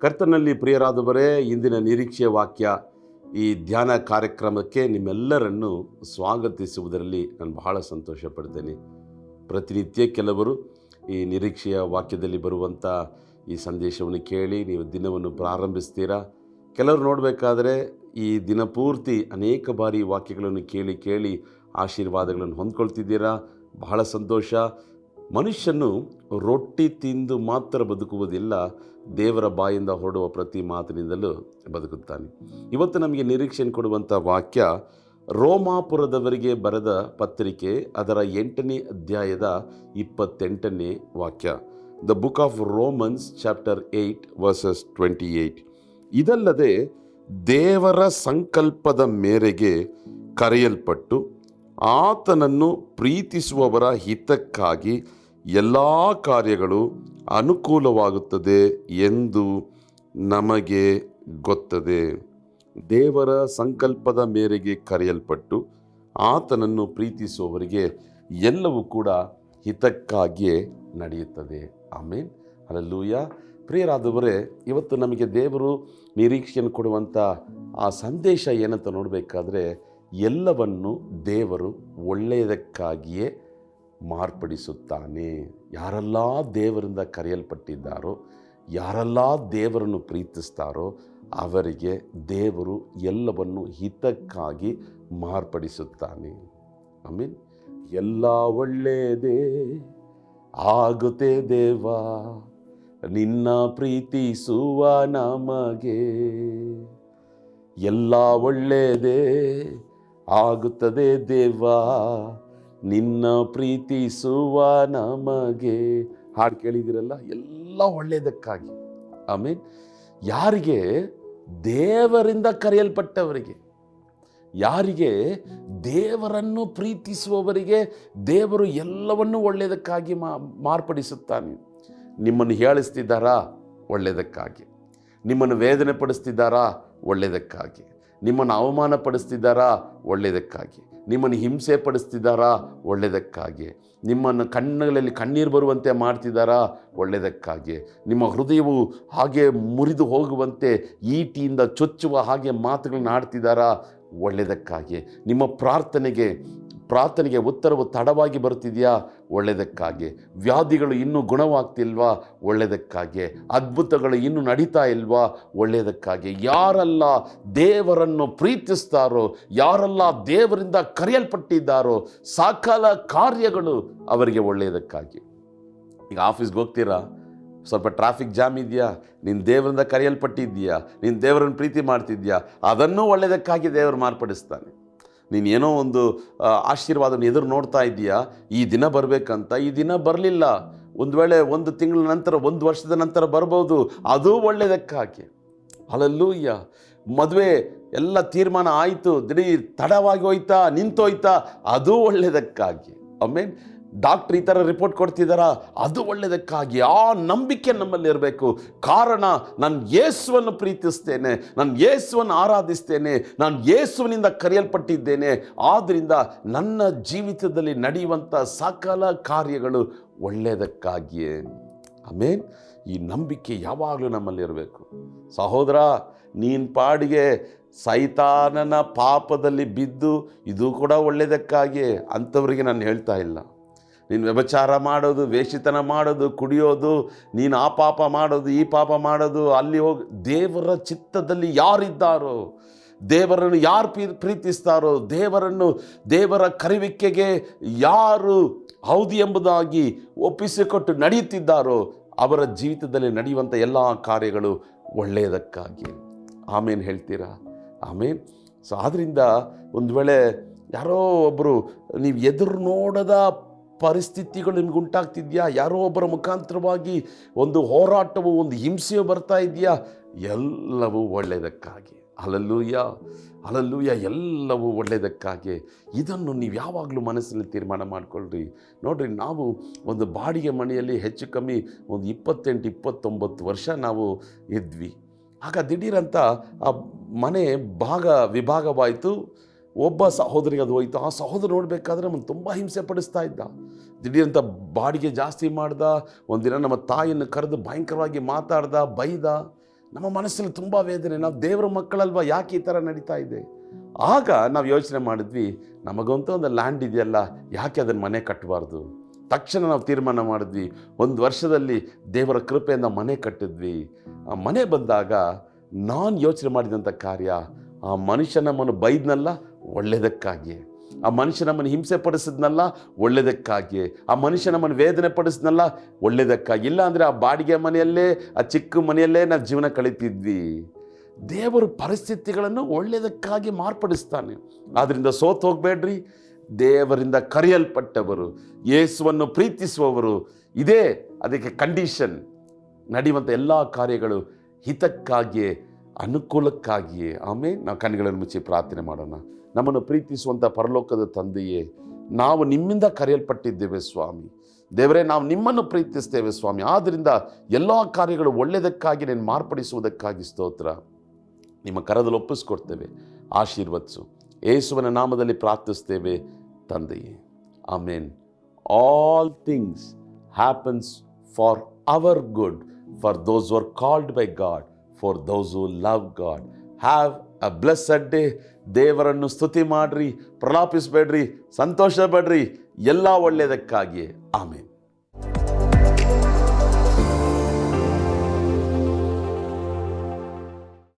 ಕರ್ತನಲ್ಲಿ ಪ್ರಿಯರಾದವರೇ, ಇಂದಿನ ನಿರೀಕ್ಷೆಯ ವಾಕ್ಯ ಈ ಧ್ಯಾನ ಕಾರ್ಯಕ್ರಮಕ್ಕೆ ನಿಮ್ಮೆಲ್ಲರನ್ನು ಸ್ವಾಗತಿಸುವುದರಲ್ಲಿ ನಾನು ಬಹಳ ಸಂತೋಷ ಪಡ್ತೇನೆ ಪ್ರತಿನಿತ್ಯ ಕೆಲವರು ಈ ನಿರೀಕ್ಷೆಯ ವಾಕ್ಯದಲ್ಲಿ ಬರುವಂಥ ಈ ಸಂದೇಶವನ್ನು ಕೇಳಿ ನೀವು ದಿನವನ್ನು ಪ್ರಾರಂಭಿಸ್ತೀರಾ? ಕೆಲವರು ನೋಡಬೇಕಾದ್ರೆ ಈ ದಿನಪೂರ್ತಿ ಅನೇಕ ಬಾರಿ ವಾಕ್ಯಗಳನ್ನು ಕೇಳಿ ಕೇಳಿ ಆಶೀರ್ವಾದಗಳನ್ನು ಹೊಂದ್ಕೊಳ್ತಿದ್ದೀರಾ? ಬಹಳ ಸಂತೋಷ. ಮನುಷ್ಯನು ರೊಟ್ಟಿ ತಿಂದು ಮಾತ್ರ ಬದುಕುವುದಿಲ್ಲ, ದೇವರ ಬಾಯಿಂದ ಹೊರಡುವ ಪ್ರತಿ ಮಾತಿನಿಂದಲೂ ಬದುಕುತ್ತಾನೆ. ಇವತ್ತು ನಮಗೆ ನಿರೀಕ್ಷೆಯನ್ನು ಕೊಡುವಂಥ ವಾಕ್ಯ ರೋಮಾಪುರದವರಿಗೆ ಬರೆದ ಪತ್ರಿಕೆ, ಅದರ ಎಂಟನೇ ಅಧ್ಯಾಯದ ಇಪ್ಪತ್ತೆಂಟನೇ ವಾಕ್ಯ. The book of Romans chapter eight verses twenty eight ಇದಲ್ಲದೆ ದೇವರ ಸಂಕಲ್ಪದ ಮೇರೆಗೆ ಕರೆಯಲ್ಪಟ್ಟು ಆತನನ್ನು ಪ್ರೀತಿಸುವವರ ಹಿತಕ್ಕಾಗಿ ಎಲ್ಲ ಕಾರ್ಯಗಳು ಅನುಕೂಲವಾಗುತ್ತದೆ ಎಂದು ನಮಗೆ ಗೊತ್ತದೆ. ದೇವರ ಸಂಕಲ್ಪದ ಮೇರೆಗೆ ಕರೆಯಲ್ಪಟ್ಟು ಆತನನ್ನು ಪ್ರೀತಿಸುವವರಿಗೆ ಎಲ್ಲವೂ ಕೂಡ ಹಿತಕ್ಕಾಗಿಯೇ ನಡೆಯುತ್ತದೆ. ಆಮೇನ್. ಅಲ್ಲೂಯ ಪ್ರಿಯರಾದವರೇ, ಇವತ್ತು ನಮಗೆ ದೇವರು ನಿರೀಕ್ಷೆಯನ್ನು ಕೊಡುವಂಥ ಆ ಸಂದೇಶ ಏನಂತ ನೋಡಬೇಕಾದ್ರೆ, ಎಲ್ಲವನ್ನು ದೇವರು ಒಳ್ಳೆಯದಕ್ಕಾಗಿಯೇ ಮಾರ್ಪಡಿಸುತ್ತಾನೆ. ಯಾರೆಲ್ಲ ದೇವರಿಂದ ಕರೆಯಲ್ಪಟ್ಟಿದ್ದಾರೋ, ಯಾರೆಲ್ಲ ದೇವರನ್ನು ಪ್ರೀತಿಸ್ತಾರೋ, ಅವರಿಗೆ ದೇವರು ಎಲ್ಲವನ್ನು ಹಿತಕ್ಕಾಗಿ ಮಾರ್ಪಡಿಸುತ್ತಾನೆ. ಐ ಮೀನ್ ಎಲ್ಲ ಒಳ್ಳೆಯದೇ ಆಗುತ್ತೆ ದೇವಾ, ನಿನ್ನ ಪ್ರೀತಿಸುವ ನಮಗೆ. ಎಲ್ಲ ಒಳ್ಳೆಯದೇ ಆಗುತ್ತದೆ ದೇವ ನಿನ್ನ ಪ್ರೀತಿಸುವ ನಮಗೆ. ಹಾಡು ಕೇಳಿದಿರಲ್ಲ ಎಲ್ಲ ಒಳ್ಳೆಯದಕ್ಕಾಗಿ ಆಮೇಲೆ ಯಾರಿಗೆ? ದೇವರಿಂದ ಕರೆಯಲ್ಪಟ್ಟವರಿಗೆ. ಯಾರಿಗೆ? ದೇವರನ್ನು ಪ್ರೀತಿಸುವವರಿಗೆ ದೇವರು ಎಲ್ಲವನ್ನೂ ಒಳ್ಳೆಯದಕ್ಕಾಗಿ ಮಾರ್ಪಡಿಸುತ್ತಾನೆ. ನಿಮ್ಮನ್ನು ಹೇಳಿಸ್ತಿದ್ದಾರಾ ಒಳ್ಳೆಯದಕ್ಕಾಗಿ ನಿಮ್ಮನ್ನು ವೇದನೆ ಪಡಿಸ್ತಿದ್ದಾರಾ ಒಳ್ಳೆಯದಕ್ಕಾಗಿ ನಿಮ್ಮನ್ನು ಅವಮಾನ ಪಡಿಸ್ತಿದ್ದಾರಾ ಒಳ್ಳೆಯದಕ್ಕಾಗಿ. ನಿಮ್ಮನ್ನು ಹಿಂಸೆ ಪಡಿಸ್ತಿದ್ದಾರಾ ಒಳ್ಳೆಯದಕ್ಕಾಗಿ. ನಿಮ್ಮನ್ನು ಕಣ್ಣುಗಳಲ್ಲಿ ಕಣ್ಣೀರು ಬರುವಂತೆ ಮಾಡ್ತಿದ್ದಾರಾ? ಒಳ್ಳೆಯದಕ್ಕಾಗಿ. ನಿಮ್ಮ ಹೃದಯವು ಹಾಗೆ ಮುರಿದು ಹೋಗುವಂತೆ ಈಟಿಯಿಂದ ಚೊಚ್ಚುವ ಹಾಗೆ ಮಾತುಗಳನ್ನ ಆಡ್ತಿದ್ದಾರಾ ಒಳ್ಳೆಯದಕ್ಕಾಗಿ. ನಿಮ್ಮ ಪ್ರಾರ್ಥನೆಗೆ ಪ್ರಾರ್ಥನೆಗೆ ಉತ್ತರವು ತಡವಾಗಿ ಬರ್ತಿದೆಯಾ ಒಳ್ಳೆಯದಕ್ಕಾಗಿ. ವ್ಯಾಧಿಗಳು ಇನ್ನೂ ಗುಣವಾಗ್ತಿಲ್ವಾ? ಒಳ್ಳೆಯದಕ್ಕಾಗಿ. ಅದ್ಭುತಗಳು ಇನ್ನೂ ನಡೀತಾ ಇಲ್ವಾ? ಒಳ್ಳೆಯದಕ್ಕಾಗಿ. ಯಾರೆಲ್ಲ ದೇವರನ್ನು ಪ್ರೀತಿಸ್ತಾರೋ, ಯಾರೆಲ್ಲ ದೇವರಿಂದ ಕರೆಯಲ್ಪಟ್ಟಿದ್ದಾರೋ, ಸಕಲ ಕಾರ್ಯಗಳು ಅವರಿಗೆ ಒಳ್ಳೆಯದಕ್ಕಾಗಿ. ಈಗ ಆಫೀಸ್ಗೆ ಹೋಗ್ತೀರಾ? ಸ್ವಲ್ಪ ಟ್ರಾಫಿಕ್ ಜಾಮ್ ಇದೆಯಾ? ನಿನ್ನ ದೇವರಿಂದ ಕರೆಯಲ್ಪಟ್ಟಿದ್ದೀಯಾ? ನಿನ್ನ ದೇವರನ್ನು ಪ್ರೀತಿ ಮಾಡ್ತಿದ್ಯಾ ಅದನ್ನು ಒಳ್ಳೆಯದಕ್ಕಾಗಿ ದೇವರು ಮಾರ್ಪಡಿಸ್ತಾನೆ. ನೀನು ಏನೋ ಒಂದು ಆಶೀರ್ವಾದನ ಎದುರು ನೋಡ್ತಾ ಇದ್ದೀಯಾ? ಈ ದಿನ ಬರಬೇಕಂತ? ಈ ದಿನ ಬರಲಿಲ್ಲ. ಒಂದು ವೇಳೆ ಒಂದು ತಿಂಗಳ ನಂತರ, ಒಂದು ವರ್ಷದ ನಂತರ ಬರ್ಬೋದು. ಅದು ಒಳ್ಳೆಯದಕ್ಕಾಗಿ ಅಲ್ಲಲ್ಲೂಯ್ಯ ಮದುವೆ ಎಲ್ಲ ತೀರ್ಮಾನ ಆಯಿತು. ದಿಢೀರ್ ತಡವಾಗಿ ಹೋಯ್ತಾ, ನಿಂತೋಯ್ತಾ, ಅದು ಒಳ್ಳೆಯದಕ್ಕಾಗಿ ಆಮೇಲೆ ಡಾಕ್ಟ್ರ್ ಈ ಥರ ರಿಪೋರ್ಟ್ ಕೊಡ್ತಿದ್ದಾರಾ? ಅದು ಒಳ್ಳೆಯದಕ್ಕಾಗಿ ಆ ನಂಬಿಕೆ ನಮ್ಮಲ್ಲಿ ಇರಬೇಕು. ಕಾರಣ, ನಾನು ಯೇಸುವನ್ನು ಪ್ರೀತಿಸ್ತೇನೆ. ನಾನು ಯೇಸುವನ್ನು ಆರಾಧಿಸ್ತೇನೆ. ನಾನು ಯೇಸುವಿನಿಂದ ಕರೆಯಲ್ಪಟ್ಟಿದ್ದೇನೆ. ಆದ್ದರಿಂದ ನನ್ನ ಜೀವಿತದಲ್ಲಿ ನಡೆಯುವಂಥ ಸಕಲ ಕಾರ್ಯಗಳು ಒಳ್ಳೆಯದಕ್ಕಾಗಿಯೇ ಆಮೇನ್, ಈ ನಂಬಿಕೆ ಯಾವಾಗಲೂ ನಮ್ಮಲ್ಲಿರಬೇಕು ಸಹೋದರ, ನೀನು ಪಾಡಿಗೆ ಸೈತಾನನ ಪಾಪದಲ್ಲಿ ಬಿದ್ದು, ಇದು ಕೂಡ ಒಳ್ಳೆಯದಕ್ಕಾಗಿ ಅಂಥವ್ರಿಗೆ ನಾನು ಹೇಳ್ತಾ ಇಲ್ಲ. ನೀನು ವ್ಯಭಚಾರ ಮಾಡೋದು ವೇಷಿತನ ಮಾಡೋದು, ಕುಡಿಯೋದು, ನೀನು ಆ ಪಾಪ ಮಾಡೋದು, ಈ ಪಾಪ ಮಾಡೋದು, ಅಲ್ಲಿ ಹೋಗಿ ದೇವರ ಚಿತ್ತದಲ್ಲಿ ಯಾರಿದ್ದಾರೋ, ದೇವರನ್ನು ಯಾರು ಪ್ರೀ, ಪ್ರೀತಿಸ್ತಾರೋ, ದೇವರನ್ನು, ದೇವರ ಕರಿವಿಕೆಗೆ ಯಾರು ಹೌದು ಎಂಬುದಾಗಿ ಒಪ್ಪಿಸಿಕೊಟ್ಟು ನಡೆಯುತ್ತಿದ್ದಾರೋ, ಅವರ ಜೀವಿತದಲ್ಲಿ ನಡೆಯುವಂಥ ಎಲ್ಲ ಕಾರ್ಯಗಳು ಒಳ್ಳೆಯದಕ್ಕಾಗಿ. ಆಮೇನು ಹೇಳ್ತೀರಾ? ಆಮೇನ್. ಸೊ ಆದ್ದರಿಂದ ಒಂದು ವೇಳೆ ಯಾರೋ ಒಬ್ಬರು ನೀವು ಎದುರು ನೋಡದ ಪರಿಸ್ಥಿತಿಗಳು ನಿಮ್ಗೆ ಉಂಟಾಗ್ತಿದ್ಯಾ ಯಾರೋ ಒಬ್ಬರ ಮುಖಾಂತರವಾಗಿ ಒಂದು ಹೋರಾಟವು, ಒಂದು ಹಿಂಸೆಯು ಬರ್ತಾ ಇದೆಯಾ? ಎಲ್ಲವೂ ಒಳ್ಳೆಯದಕ್ಕಾಗಿ. ಅಲಲ್ಲೂಯ್ಯ ಅಲಲ್ಲೂಯ್ಯ ಎಲ್ಲವೂ ಒಳ್ಳೆಯದಕ್ಕಾಗಿ. ಇದನ್ನು ನೀವು ಯಾವಾಗಲೂ ಮನಸ್ಸಿನಲ್ಲಿ ತೀರ್ಮಾನ ಮಾಡಿಕೊಳ್ಳ್ರಿ ನೋಡಿರಿ, ನಾವು ಒಂದು ಬಾಡಿಗೆ ಮನೆಯಲ್ಲಿ ಹೆಚ್ಚು ಕಮ್ಮಿ ಒಂದು ಇಪ್ಪತ್ತೆಂಟು, ಇಪ್ಪತ್ತೊಂಬತ್ತು ವರ್ಷ ನಾವು ಇದ್ವಿ. ಆಗ ದಿಢೀರಂತ ಆ ಮನೆ ಭಾಗ ವಿಭಾಗವಾಯಿತು. ಒಬ್ಬ ಸಹೋದರಿಗೆ ಅದು ಹೋಯ್ತು. ಆ ಸಹೋದರ ನೋಡಬೇಕಾದ್ರೆ ನಮ್ಮನ್ನು ತುಂಬ ಹಿಂಸೆ ಪಡಿಸ್ತಾ ಇದ್ದ. ದಿಢೀರಂತ ಬಾಡಿಗೆ ಜಾಸ್ತಿ ಮಾಡ್ದ. ಒಂದಿನ ನಮ್ಮ ತಾಯಿಯನ್ನು ಕರೆದು ಭಯಂಕರವಾಗಿ ಮಾತಾಡ್ದ, ಬೈದ. ನಮ್ಮ ಮನಸ್ಸಲ್ಲಿ ತುಂಬ ವೇದನೆ. ನಾವು ದೇವರ ಮಕ್ಕಳಲ್ವ? ಯಾಕೆ ಈ ಥರ ನಡೀತಾ ಇದೆ? ಆಗ ನಾವು ಯೋಚನೆ ಮಾಡಿದ್ವಿ, ನಮಗಂತೂ ಒಂದು ಲ್ಯಾಂಡ್ ಇದೆಯಲ್ಲ, ಯಾಕೆ ಅದನ್ನು ಮನೆ ಕಟ್ಟಬಾರ್ದು ತಕ್ಷಣ ನಾವು ತೀರ್ಮಾನ ಮಾಡಿದ್ವಿ, ಒಂದು ವರ್ಷದಲ್ಲಿ ದೇವರ ಕೃಪೆಯಿಂದ ಮನೆ ಕಟ್ಟಿದ್ವಿ. ಆ ಮನೆ ಬಂದಾಗ ನಾನು ಯೋಚನೆ ಮಾಡಿದಂಥ ಕಾರ್ಯ, ಆ ಮನುಷ್ಯ ನಮ್ಮನ್ನು ಬೈದ್ನಲ್ಲ ಒಳ್ಳೆಯದಕ್ಕಾಗಿ ಆ ಮನುಷ್ಯ ನಮ್ಮನ್ನು ಹಿಂಸೆ ಪಡಿಸಿದ್ನಲ್ಲ ಒಳ್ಳೆಯದಕ್ಕಾಗಿ ಆ ಮನುಷ್ಯ ನಮ್ಮನ್ನು ವೇದನೆ ಪಡಿಸಿದ್ನಲ್ಲ ಒಳ್ಳೆಯದಕ್ಕಾಗಿ ಇಲ್ಲ ಅಂದರೆ ಆ ಬಾಡಿಗೆ ಮನೆಯಲ್ಲೇ, ಆ ಚಿಕ್ಕ ಮನೆಯಲ್ಲೇ ನಾವು ಜೀವನ ಕಳೀತಿದ್ವಿ. ದೇವರು ಪರಿಸ್ಥಿತಿಗಳನ್ನು ಒಳ್ಳೆಯದಕ್ಕಾಗಿ ಮಾರ್ಪಡಿಸ್ತಾನೆ. ಆದ್ದರಿಂದ ಸೋತು ಹೋಗಬೇಡ್ರಿ. ದೇವರಿಂದ ಕರೆಯಲ್ಪಟ್ಟವರು, ಯೇಸುವನ್ನು ಪ್ರೀತಿಸುವವರು, ಇದೇ ಅದಕ್ಕೆ ಕಂಡೀಷನ್ ನಡೆಯುವಂಥ ಎಲ್ಲ ಕಾರ್ಯಗಳು ಹಿತಕ್ಕಾಗಿಯೇ, ಅನುಕೂಲಕ್ಕಾಗಿಯೇ. ಆಮೇಲೆ ನಾವು ಕಣ್ಣುಗಳನ್ನು ಮುಚ್ಚಿ ಪ್ರಾರ್ಥನೆ ಮಾಡೋಣ. ನಮ್ಮನ್ನು ಪ್ರೀತಿಸುವಂಥ ಪರಲೋಕದ ತಂದೆಯೇ, ನಾವು ನಿಮ್ಮಿಂದ ಕರೆಯಲ್ಪಟ್ಟಿದ್ದೇವೆ ಸ್ವಾಮಿ. ದೇವರೇ, ನಾವು ನಿಮ್ಮನ್ನು ಪ್ರೀತಿಸ್ತೇವೆ ಸ್ವಾಮಿ. ಆದ್ದರಿಂದ ಎಲ್ಲ ಕಾರ್ಯಗಳು ಒಳ್ಳೆಯದಕ್ಕಾಗಿ ನೀನು ಮಾರ್ಪಡಿಸುವುದಕ್ಕಾಗಿ ಸ್ತೋತ್ರ. ನಿಮ್ಮ ಕರದಲ್ಲಿ ಒಪ್ಪಿಸ್ಕೊಡ್ತೇವೆ. ಆಶೀರ್ವದಿಸು. ಯೇಸುವನ ನಾಮದಲ್ಲಿ ಪ್ರಾರ್ಥಿಸ್ತೇವೆ ತಂದೆಯೇ. Amen. All things happens for our good for those are called by God for those who love God have a blessed day ದೇವರನ್ನು ಸ್ತುತಿ ಮಾಡ್ರಿ ಪ್ರಲಾಪಿಸಬೇಡ್ರಿ ಸಂತೋಷ ಪಡ್ರಿ ಎಲ್ಲ ಒಳ್ಳೆಯದಕ್ಕಾಗಿಯೇ. ಆಮೇನ್.